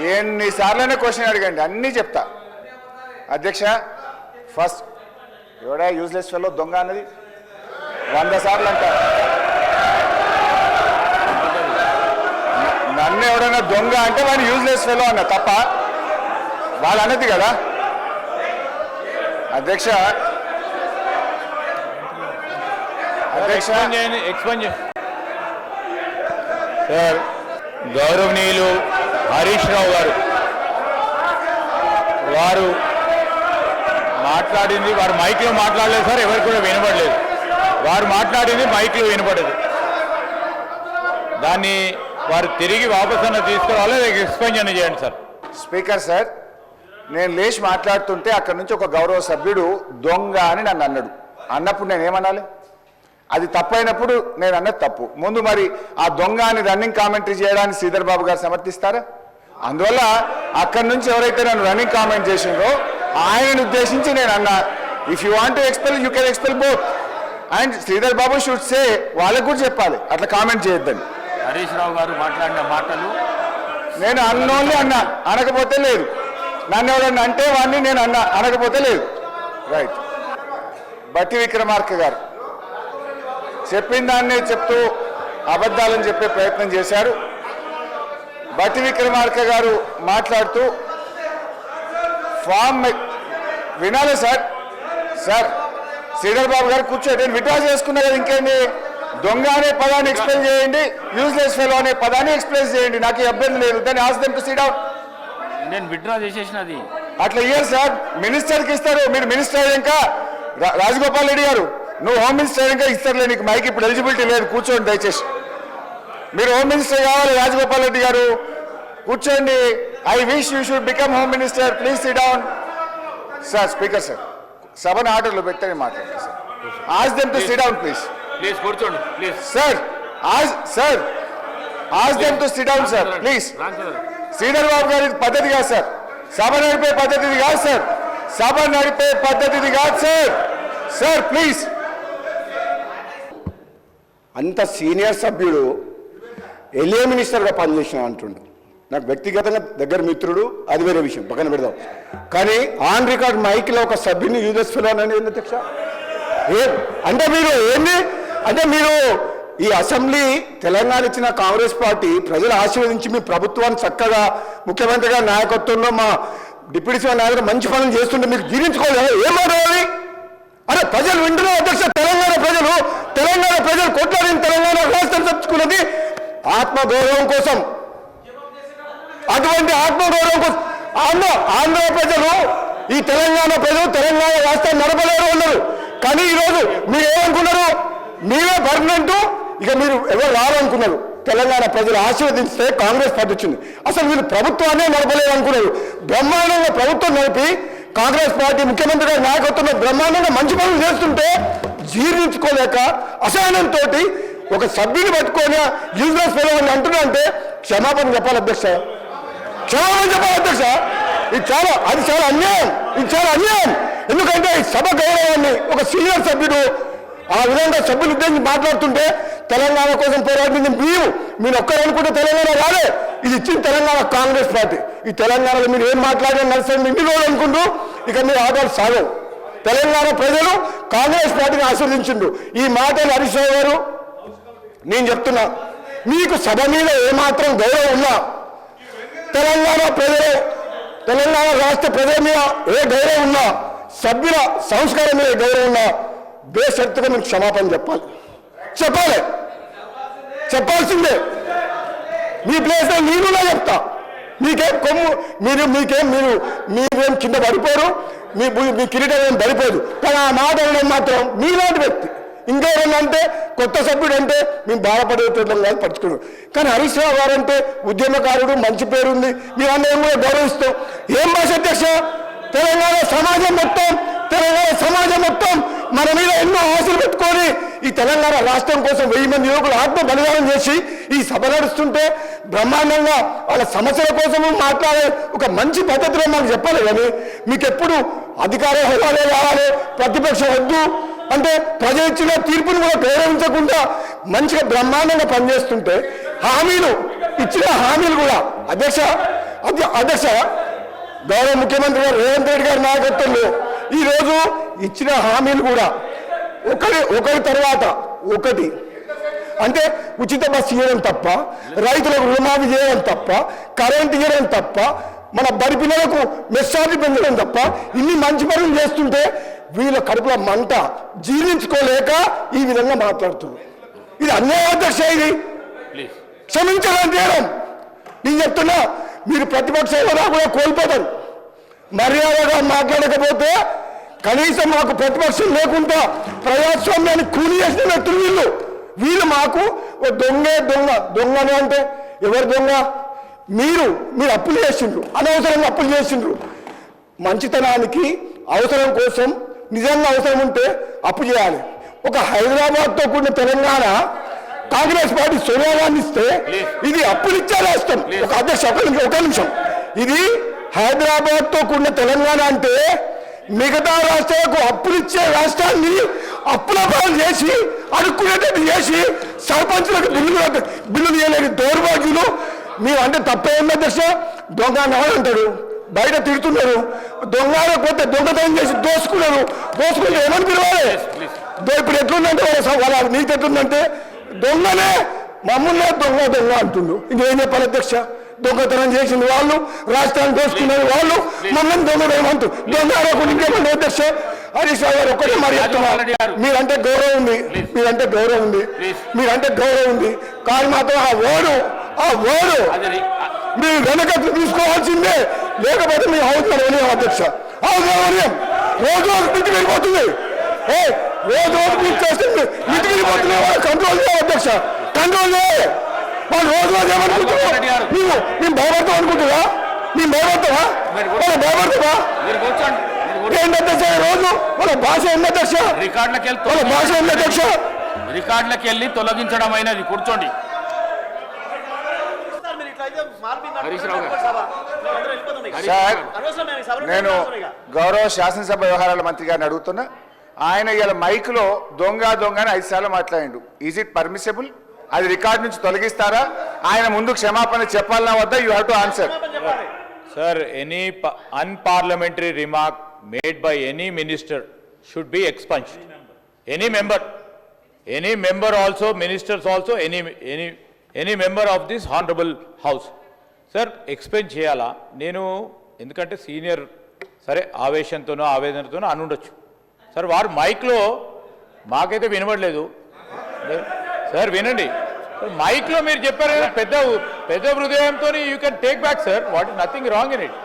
ఎన్నిసార్లైనా question అడగండి అన్నీ చెప్తా. అధ్యక్ష ఫస్ట్ ఎవడా యూజ్లెస్ ఫెలో దొంగ అన్నది? వంద సార్లు అంట. నన్ను ఎవడైనా దొంగ అంటే వాడు యూజ్లెస్ ఫెలో అన్న తప్ప? వాళ్ళు అన్నది కదా? అధ్యక్ష అధ్యక్ష. ఎక్స్ప్లెయిన్ చేయండి ఎక్స్ప్లెయిన్ చేయండి. సార్ గౌరవనీయులు హరీష్ రావు గారు. వారు మాట్లాడింది వారు మైక్లో మాట్లాడలేదు సార్ ఎవరు కూడా వినపడలేదు వారు మాట్లాడింది మైక్లో వినపడదు దాన్ని వారు తిరిగి వాపస్ అన్న తీసుకురావాలి ఎక్స్ప్లెయిన్ అని చేయండి సార్. స్పీకర్ సార్ నేను లేచి మాట్లాడుతుంటే అక్కడ నుంచి ఒక గౌరవ సభ్యుడు దొంగ అని నన్ను అన్నాడు. అన్నప్పుడు నేను ఏమనాలి? అది తప్పైనప్పుడు నేను అన్నది తప్పు. ముందు మరి ఆ దొంగ అని రన్నింగ్ కామెంటరీ చేయడానికి శ్రీధర్ బాబు గారు సమర్థిస్తారా? అందువల్ల అక్కడి నుంచి ఎవరైతే నన్ను రన్నింగ్ కామెంట్ చేసిండ్రో ఆయనను ఉద్దేశించి నేను అన్నా if you want expel you can expel both and Sridhar Babu should say వాళ్ళకు కూడా చెప్పాలి అట్లా కామెంట్ చేయొద్దని. హరీష్ రావు గారు మాట్లాడిన మాటలు నేను అన్నోన్లీ అన్నా అనకపోతే లేదు. నన్ను ఎవరన్నా అంటే వాడిని నేను అన్నా అనకపోతే లేదు. రైట్ బట్టి విక్రమార్క గారు చెప్పిన దాన్నే చెప్తూ అబద్ధాలని చెప్పే ప్రయత్నం చేశారు. బట్టి విక్రమార్క గారు మాట్లాడుతూ ఫామ్ వినాలి సార్. సార్ శ్రీధర్ బాబు గారు కూర్చోండి. నేను విడ్రా చేసుకున్నా కదా ఇంకేంది? దొంగ అనే పదాన్ని ఎక్స్ప్లెయిన్ చేయండి యూజ్లెస్ ఫెలో అనే పదాన్ని ఎక్స్ప్లెయిన్ చేయండి. నాకు అభ్యంతరం లేదు. దాన్ని టు సీట్ అవుట్. నేను విత్డ్రా చేసేసినది అట్లా ఇయ్యరు సార్. మినిస్టర్కి ఇస్తారు. మీరు మినిస్టర్ అయ్యాక రా- రాజగోపాల్ రెడ్డి గారు నువ్వు హోమ్ మినిస్టర్ అయ్యాక ఇస్తారులే నీకు మైక్ ఇప్పుడు ఎలిజిబిలిటీ లేదు. కూర్చోండి దయచేసి. మీరు హోమ్ మినిస్టర్ కావాలి రాజగోపాల్ రెడ్డి గారు. కూర్చోండి. I wish you should become home minister please sit down sir speaker sir సభను ఆర్డర్లో పెట్టని మాట్లాడండి sir ask them to sit down please please కూర్చోండి please sir ask sir ask them to sit down sir please Sridhar Babu గారి పద్ధతి కాదు sir సభ నడిపే పద్ధతి ఇది కాదు సార్ సభ నడిపే పద్ధతి ఇది కాదు సార్ సార్ ప్లీజ్ అంత సీనియర్ సభ్యుడు ఎల్ఏ మినిస్టర్గా పనిచేసిన అంటుండు. నాకు వ్యక్తిగతంగా దగ్గర మిత్రుడు అది వేరే విషయం పక్కన పెడదాం. కానీ ఆన్ రికార్డ్ మైక్లో ఒక సభ్యుని యూజెస్ ఫిలోన్ అనేది అధ్యక్ష? ఏ అంటే మీరు ఏంది? అంటే మీరు ఈ అసెంబ్లీ తెలంగాణ ఇచ్చిన కాంగ్రెస్ పార్టీ ప్రజలు ఆశీర్వదించి మీ ప్రభుత్వాన్ని చక్కగా ముఖ్యమంత్రిగా నాయకత్వంలో మా డిప్యూటీ సీఎం నాయకుడు మంచి పనులు చేస్తుంటే మీకు జీర్ణించుకోలేదు ఏం మాట్లాడాలి అరే ప్రజలు వింటున్న అధ్యక్ష తెలంగాణ ప్రజలు తెలంగాణ ప్రజలు కొట్లాడిన తెలంగాణ రాష్ట్రం తెచ్చుకున్నది ఆత్మగౌరవం కోసం. అటువంటి ఆత్మగౌరవం కోసం. ఆంధ్ర ఆంధ్ర ప్రజలు ఈ తెలంగాణ ప్రజలు తెలంగాణ రాష్ట్రం నడపలేరు అన్నారు. కానీ ఈరోజు మీరు ఏమనుకున్నారు మీరే పర్మనెంట్ ఇక మీరు ఎవరు రావాలనుకున్నారు తెలంగాణ ప్రజలు ఆశీర్వదిస్తే కాంగ్రెస్ పార్టీ వచ్చింది. అసలు వీళ్ళు ప్రభుత్వాన్ని నడపలేదు అనుకున్నారు బ్రహ్మాండంగా ప్రభుత్వం నడిపి కాంగ్రెస్ పార్టీ ముఖ్యమంత్రి గారి నాయకత్వంలో బ్రహ్మాండంగా మంచి పనులు చేస్తుంటే జీర్ణించుకోలేక అసహనంతో ఒక సభ్యుని పట్టుకొని యూజ్లెస్ ఫెలోని అంటున్నా అంటే క్షమాపణ చెప్పాలి అధ్యక్ష. క్షమాపణ చెప్పాలి అధ్యక్ష. ఇది చాలా అది చాలా అన్యాయం. ఇది చాలా అన్యాయం. ఎందుకంటే ఈ సభ గౌరవాన్ని ఒక సీనియర్ సభ్యుడు ఆ విధంగా సభ్యులు ఉద్దేశించి మాట్లాడుతుంటే తెలంగాణ కోసం పోరాడింది మీరు మీరు ఒక్కరు అనుకుంటే తెలంగాణ రాలే. ఇది ఇచ్చింది తెలంగాణ కాంగ్రెస్ పార్టీ. ఈ తెలంగాణలో మీరు ఏం మాట్లాడినా నడుస్తుంది ఇన్ని రోజులు అనుకుంటూ ఇక మీరు ఆధార్ సాగవు. తెలంగాణ ప్రజలు కాంగ్రెస్ పార్టీని ఆశీర్దించిండు ఈ మాటలు హరీష్ గారు నేను చెప్తున్నా మీకు సభ మీద ఏమాత్రం గౌరవం ఉన్నా తెలంగాణ ప్రజలు తెలంగాణ రాష్ట్ర ప్రజల మీద ఏ గౌరవం ఉన్నా సభ్యుల సంస్కారం మీద గౌరవం ఉన్నా బేసక్తిగా మీకు క్షమాపణ చెప్పాలి. చెప్పాలి. చెప్పాల్సిందే. మీ ప్లేస్లో నేనులా చెప్తా. మీకేం కొమ్ము మీరు మీకేం మీరు మీరేం కింద పడిపోరు మీ మీ కిరీటం ఏం పడిపోదు. కానీ ఆ మాట అనడం మాత్రం మీలాంటి వ్యక్తి. ఇంకేమన్నంటే అంటే కొత్త సభ్యుడు అంటే మేము బాధపడేటోళ్ళం కాదు పట్టుకున్నాం కానీ హరీష్ రావు గారు అంటే ఉద్యమకారుడు మంచి పేరు ఉంది మేమన్నా కూడా గౌరవిస్తాం. ఏం భాష అధ్యక్ష? తెలంగాణ సమాజం మొత్తం తెలంగాణ సమాజం మొత్తం మన మీద ఎన్నో ఆశలు పెట్టుకొని ఈ తెలంగాణ రాష్ట్రం కోసం వెయ్యి మంది యువకులు ఆత్మ బలిదానం చేసి ఈ సభ నడుస్తుంటే బ్రహ్మాండంగా వాళ్ళ సమస్యల కోసం మాట్లాడే ఒక మంచి పద్ధతిలో మాకు చెప్పాలి కానీ మీకు ఎప్పుడు అధికార హోదాలే రావాలి ప్రతిపక్షం వద్దు అంటే ప్రజలు ఇచ్చిన తీర్పును కూడా ప్రేరేపించకుండా మంచిగా బ్రహ్మాండంగా పనిచేస్తుంటే హామీలు ఇచ్చిన హామీలు కూడా అధ్యక్ష అధ్య అధ్యక్ష గౌరవ ముఖ్యమంత్రి గారు రేవంత్ రెడ్డి గారి నాయకత్వంలో ఈరోజు ఇచ్చిన హామీలు కూడా ఒకరి ఒకరి తర్వాత ఒకటి. అంటే ఉచిత బస్సు ఇవ్వడం తప్ప రైతులకు రుణమాఫీ చేయడం తప్ప కరెంట్ ఇవ్వడం తప్ప మన బడి పిల్లలకు మెస్సార్జీ పెంచడం తప్ప ఇన్ని మంచి పనులు చేస్తుంటే వీళ్ళ కడుపులో మంట జీర్ణించుకోలేక ఈ విధంగా మాట్లాడుతున్నారు. ఇది అన్యాయ అధ్యక్ష ఇది క్షమించడం చేయడం. నేను చెప్తున్నా మీరు ప్రతిపక్ష కూడా కోల్పోతారు. మర్యాదగా మాట్లాడకపోతే కనీసం మాకు ప్రతిపక్షం లేకుండా ప్రజాస్వామ్యాన్ని కూలి చేసిన వ్యక్తులు వీళ్ళు వీళ్ళు మాకు దొంగే దొంగ దొంగని అంటే ఎవరు దొంగ? మీరు మీరు అప్పులు చేసిండ్రు అనవసరంగా అప్పులు చేసిండ్రు. మంచితనానికి అవసరం కోసం నిజంగా అవసరం ఉంటే అప్పు చేయాలి. ఒక హైదరాబాద్తో కూడిన తెలంగాణ కాంగ్రెస్ పార్టీ సోనియా గాంధీ ఇస్తే ఇది అప్పులు ఇచ్చే రాష్ట్రం. ఒక అధ్యక్ష ఒక నిమిషం ఒక ఇది హైదరాబాద్తో కూడిన తెలంగాణ అంటే మిగతా రాష్ట్రాలకు అప్పులు ఇచ్చే రాష్ట్రాన్ని అప్పుల పాలు చేసి అడుక్కునేటట్టు చేసి సర్పంచులకు బిల్లులు బిల్లులు చేయలేని దౌర్భాగ్యులు. మీరు అంటే తప్పే ఉంది అధ్యక్ష దొంగ అంటాడు బయట తిడుతున్నారు. దొంగ పోతే దొంగతనం చేసి దోసుకున్నారు. దోసుకుంటే ఏమని పిలవాలి? ఇప్పుడు ఎట్లుందంటే వాళ్ళ నీతి ఎట్లుందంటే దొంగనే మమ్మల్నే దొంగ దొంగ అంటుండు. ఇంకేం చెప్పాలి అధ్యక్ష? దొంగతనం చేసింది వాళ్ళు రాష్ట్రాన్ని దోసుకున్నారు వాళ్ళు మమ్మల్ని దొంగ ఏమంటూ దొంగ ఆడకుండా ఇంకేమన్నా అధ్యక్ష? హరీష్ రావు గారు ఒక్కటే మరి. మీరంటే గౌరవం ఉంది మీరంటే గౌరవం ఉంది. మీరంటే గౌరవం ఉంది కానీ మాత్రం ఆ ఓడు ఆ ఓడు మీరు వెనకట్లు తీసుకోవాల్సిందే. లేకపోతే మీ హౌస్ వదిలేం అధ్యక్ష. హౌస్ రోజు రోజు వెళ్ళిపోతుంది ఏ రోజు రోజు వెళ్ళిపోతుంది కంట్రోల్ చేయాలి అధ్యక్ష. కంట్రోల్ చేయాలి. వాళ్ళు రోజు రోజు ఏమనుకుంటున్నావు నీవు మేము భయపడతాం అనుకుంటున్నా మేము భయపడతావా? వాళ్ళు భయపడతావా. ఏంటి అధ్యక్ష రోజు? వాళ్ళ భాష ఉంది అధ్యక్ష రికార్డులకు వెళ్ళి భాష ఉంది అధ్యక్ష రికార్డులకు వెళ్ళి తొలగించడం అయినది. కూర్చోండి. సార్ నేను నేను. గౌరవ శాసనసభ వ్యవహారాల మంత్రి గారిని అడుగుతున్నా. ఆయన ఇలా మైక్లో దొంగ దొంగ అని ఐదు సార్లు మాట్లాడిండు. ఈజ్ ఇట్ పర్మిసిబుల్ అది రికార్డు నుంచి తొలగిస్తారా? ఆయన ముందు క్షమాపణ చెప్పాలన్నా వద్ద? You have to answer sir any unparliamentary remark made by any minister should be expunge any member any member also ministers also any any any member of this honourable house sir explain చేయాలా? నేను ఎందుకంటే senior సరే ఆవేశంతోనో ఆవేదనతోనో అనుండొచ్చు. Sir వారు మైక్లో మాకైతే వినబడలేదు. Sir వినండి. మైక్లో మీరు చెప్పారు కదా పెద్ద పెద్ద హృదయంతో you can take back sir what nothing wrong in it